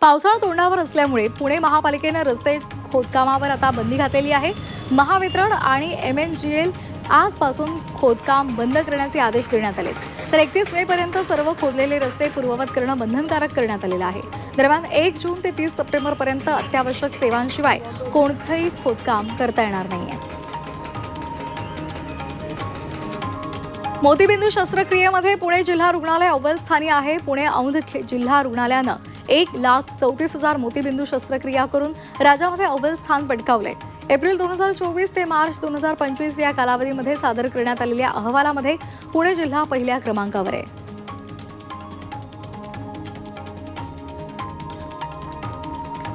पावसाळा तोंडावर असल्यामुळे पुणे महापालिकेनं रस्ते खोदकामावर आता बंदी घातलेली आहे. महावितरण आणि एम एन जी एल आजपासून खोदकाम बंद करण्याचे आदेश देण्यात आले तर एकतीस मे पर्यंत सर्व खोदलेले रस्ते पूर्ववत करणं बंधनकारक करण्यात आलेलं आहे. दरम्यान एक जून ते तीस सप्टेंबर पर्यंत अत्यावश्यक सेवांशिवाय कोणतंही खोदकाम करता येणार नाहीये. मोतीबिंदू शस्त्रक्रियेमध्ये पुणे जिल्हा रुग्णालय अव्वलस्थानी आहे. पुणे औंध जिल्हा रुग्णालयानं एक लाख चौतीस हजार मोतीबिंदू शस्त्रक्रिया करून राज्यामध्ये अव्वल स्थान पटकावले एप्रिल दोन हजार चोवीस ते मार्च दोन हजार पंचवीस या कालावधीमध्ये सादर करण्यात आलेल्या अहवालामध्ये पुणे जिल्हा पहिल्या क्रमांकावर आहे.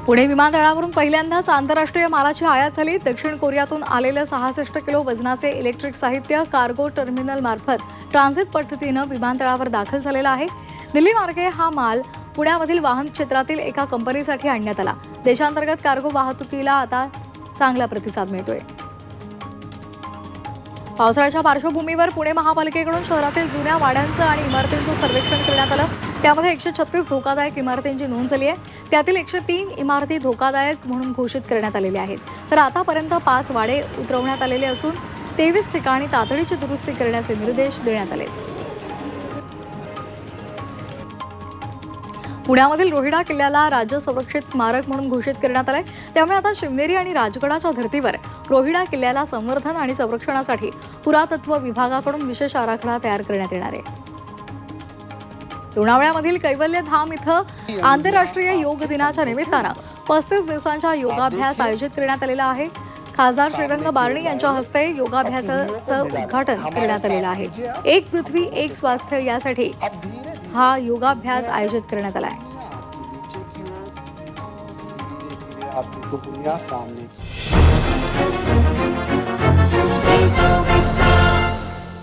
पुणे विमानतळावरून पहिल्यांदाच आंतरराष्ट्रीय मालाची आयात झाली. दक्षिण कोरियातून आलेलं सहासष्ट किलो वजनाचे इलेक्ट्रिक साहित्य कार्गो टर्मिनल मार्फत ट्रान्झिट पद्धतीनं विमानतळावर दाखल झालेला आहे. दिल्ली मार्गे हा माल पुण्यामधील वाहन क्षेत्रातील एका कंपनीसाठी आणण्यात आला. देशांतर्गत कार्गो वाहतुकीला आता चांगला प्रतिसाद मिळतोय. पावसाळ्याच्या पार्श्वभूमीवर पुणे महापालिकेकडून शहरातील जुन्या वाड्यांचं आणि इमारतींचं सर्वेक्षण करण्यात आलं. त्यामध्ये एकशे छत्तीस धोकादायक इमारतींची नोंद झाली आहे. त्यातील एकशे तीन इमारती धोकादायक म्हणून घोषित करण्यात आलेल्या आहेत. तर आतापर्यंत पाच वाडे उतरवण्यात आलेले असून तेवीस ठिकाणी तातडीची दुरुस्ती करण्याचे निर्देश देण्यात आले पुण्यामधील रोहिडा किल्ल्याला राज्य संरक्षित स्मारक म्हणून घोषित करण्यात आलंय. त्यामुळे आता शिवनेरी आणि राजगडाच्या धर्तीवर रोहिडा किल्ल्याला संवर्धन आणि संरक्षणासाठी पुरातत्व विभागाकडून विशेष आराखडा तयार करण्यात येणार आहे. लोणावळ्यामधील कैवल्य धाम इथं आंतरराष्ट्रीय योग दिनाच्या निमित्तानं पस्तीस दिवसांचा योगाभ्यास आयोजित करण्यात आलेला आहे. खासदार श्रीरंग बारणी यांच्या हस्ते योगाभ्यासाचं उद्घाटन करण्यात आलेलं आहे. एक पृथ्वी एक स्वास्थ्य यासाठी हा योगाभ्यास आयोजित करण्यात आला आहे